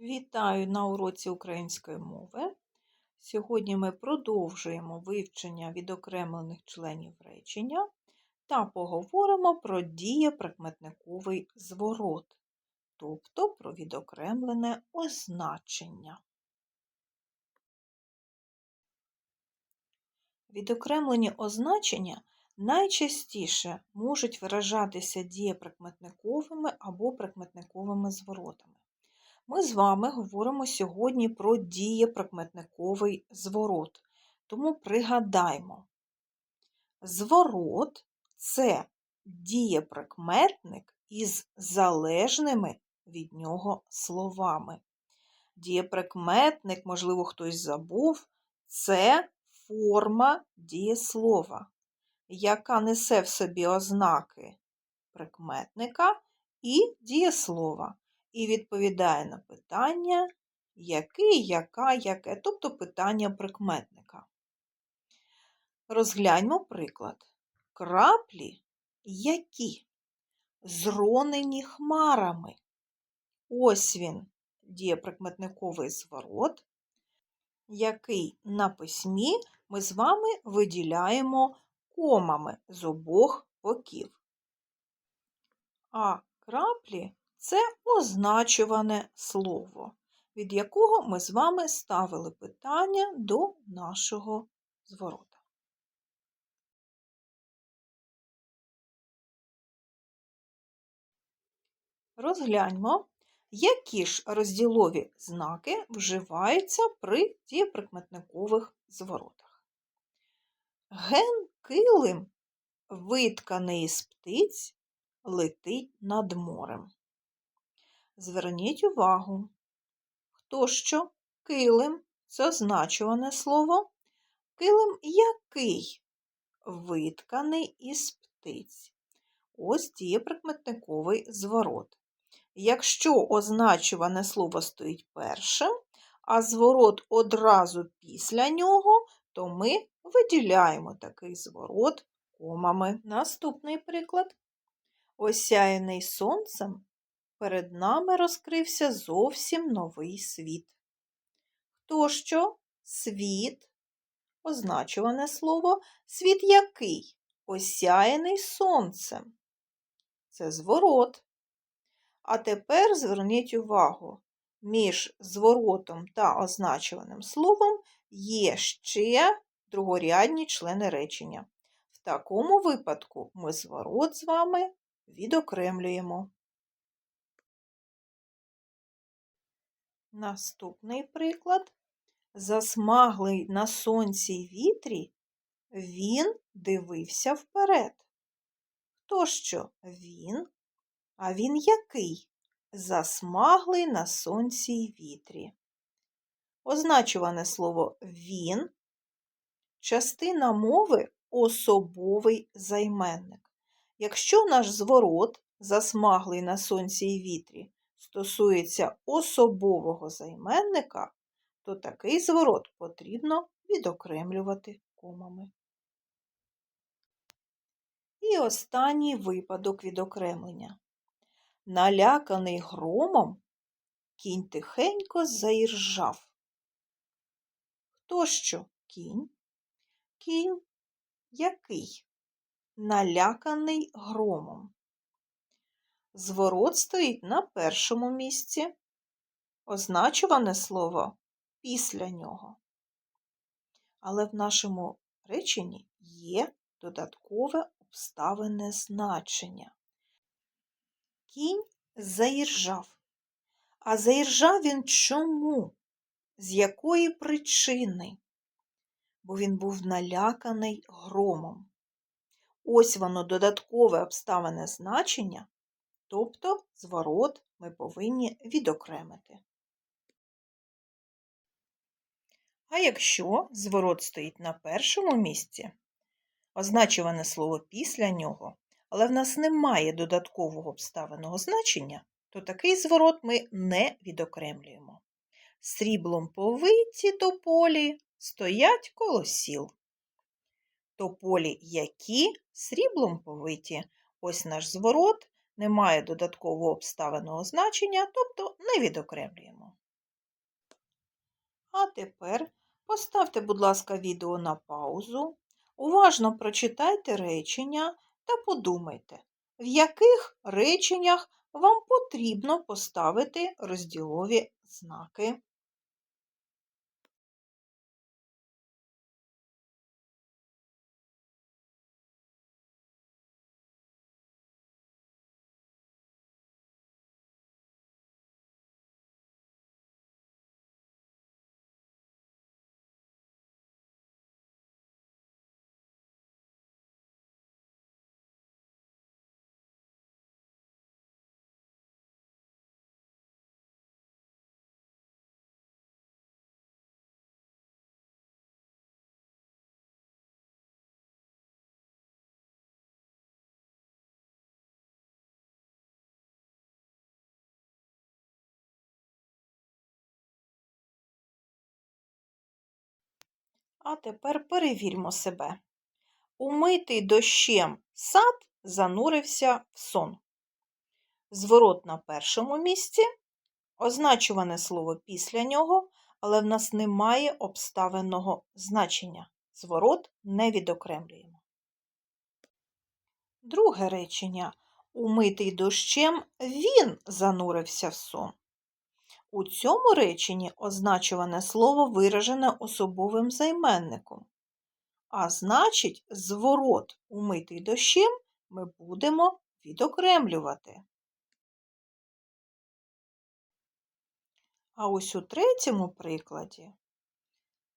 Вітаю на уроці української мови. Сьогодні ми продовжуємо вивчення відокремлених членів речення та поговоримо про дієприкметниковий зворот, тобто про відокремлене означення. Відокремлені означення найчастіше можуть виражатися дієприкметниковими або прикметниковими зворотами. Ми з вами говоримо сьогодні про дієприкметниковий зворот. Тому пригадаймо, зворот це дієприкметник із залежними від нього словами. Дієприкметник, можливо, хтось забув, це форма дієслова, яка несе в собі ознаки прикметника і дієслова і відповідає на питання який, яка, яке, тобто питання прикметника. Розгляньмо приклад. Краплі які зронені хмарами. Ось він дієприкметниковий зворот, який на письмі ми з вами виділяємо комами з обох боків. А краплі це означуване слово, від якого ми з вами ставили питання до нашого зворота. Розгляньмо, які ж розділові знаки вживаються при дієприкметникових зворотах. Ген килим витканий з птиць летить над морем. Зверніть увагу, хто що килим це означуване слово. Килим який витканий із птиць. Ось дієприкметниковий зворот. Якщо означуване слово стоїть першим, а зворот одразу після нього, то ми виділяємо такий зворот комами. Наступний приклад. Осяяний сонцем, перед нами розкрився зовсім новий світ. Хто що? Світ, означуване слово, світ який? Осяяний сонцем. Це зворот. А тепер зверніть увагу, між зворотом та означуваним словом є ще другорядні члени речення. В такому випадку ми зворот з вами відокремлюємо. Наступний приклад. Засмаглий на сонці вітрі, він дивився вперед. Хто що? Він? А він який? Засмаглий на сонці й вітрі. Означуване слово він, частина мови особовий займенник. Якщо наш зворот, засмаглий на сонці і вітрі, стосується особового займенника, то такий зворот потрібно відокремлювати комами. І останній випадок відокремлення. Наляканий громом, кінь тихенько заіржав. Хто що кінь? Кінь який? наляканий громом. Зворот стоїть на першому місці, означуване слово після нього. Але в нашому реченні є додаткове обставине значення. Кінь заіржав. А заіржав він чому? З якої причини? Бо він був наляканий громом. Ось воно додаткове обставине значення, тобто зворот ми повинні відокремити. А якщо зворот стоїть на першому місці, означуване слово після нього, але в нас немає додаткового обставиного значення, то такий зворот ми не відокремлюємо. Сріблом повиті до полі стоять коло сіл тополі які сріблом повиті. Ось наш зворот, немає додаткового обставиного значення, тобто не відокремлюємо. А тепер поставте, будь ласка, відео на паузу, уважно прочитайте речення та подумайте, в яких реченнях вам потрібно поставити розділові знаки. А тепер перевірмо себе. Умитий дощем сад занурився в сон. Зворот на першому місці, означуване слово після нього, але в нас немає обставинного значення. Зворот не відокремлюємо. Друге речення. Умитий дощем він занурився в сон. У цьому реченні означуване слово виражене особовим займенником. А значить, зворот умитий дощем ми будемо відокремлювати. А ось у третьому прикладі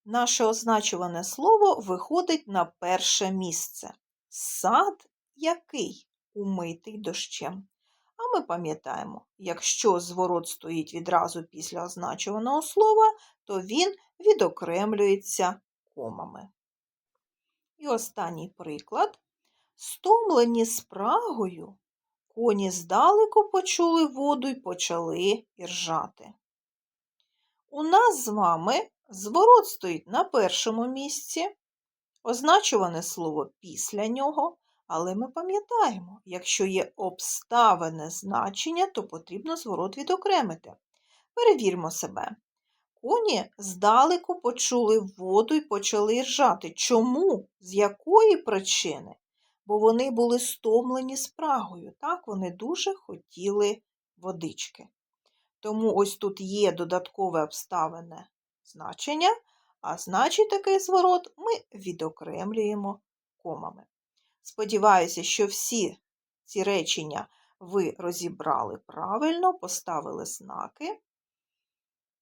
наше означуване слово виходить на перше місце. Сад який умитий дощем. А ми пам'ятаємо, якщо зворот стоїть відразу після означуваного слова, то він відокремлюється комами. І останній приклад. Стомлені спрагою, коні здалеку почули воду й почали іржати. У нас з вами зворот стоїть на першому місці, означуване слово після нього, але ми пам'ятаємо, якщо є обставине значення, то потрібно зворот відокремити. Перевірмо себе. Коні здалеку почули воду і почали ржати. Чому? З якої причини? Бо вони були стомлені спрагою. Так, вони дуже хотіли водички. Тому ось тут є додаткове обставине значення, а значить такий зворот ми відокремлюємо комами. Сподіваюся, що всі ці речення ви розібрали правильно, поставили знаки.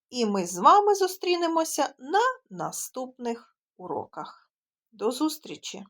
І ми з вами зустрінемося на наступних уроках. До зустрічі!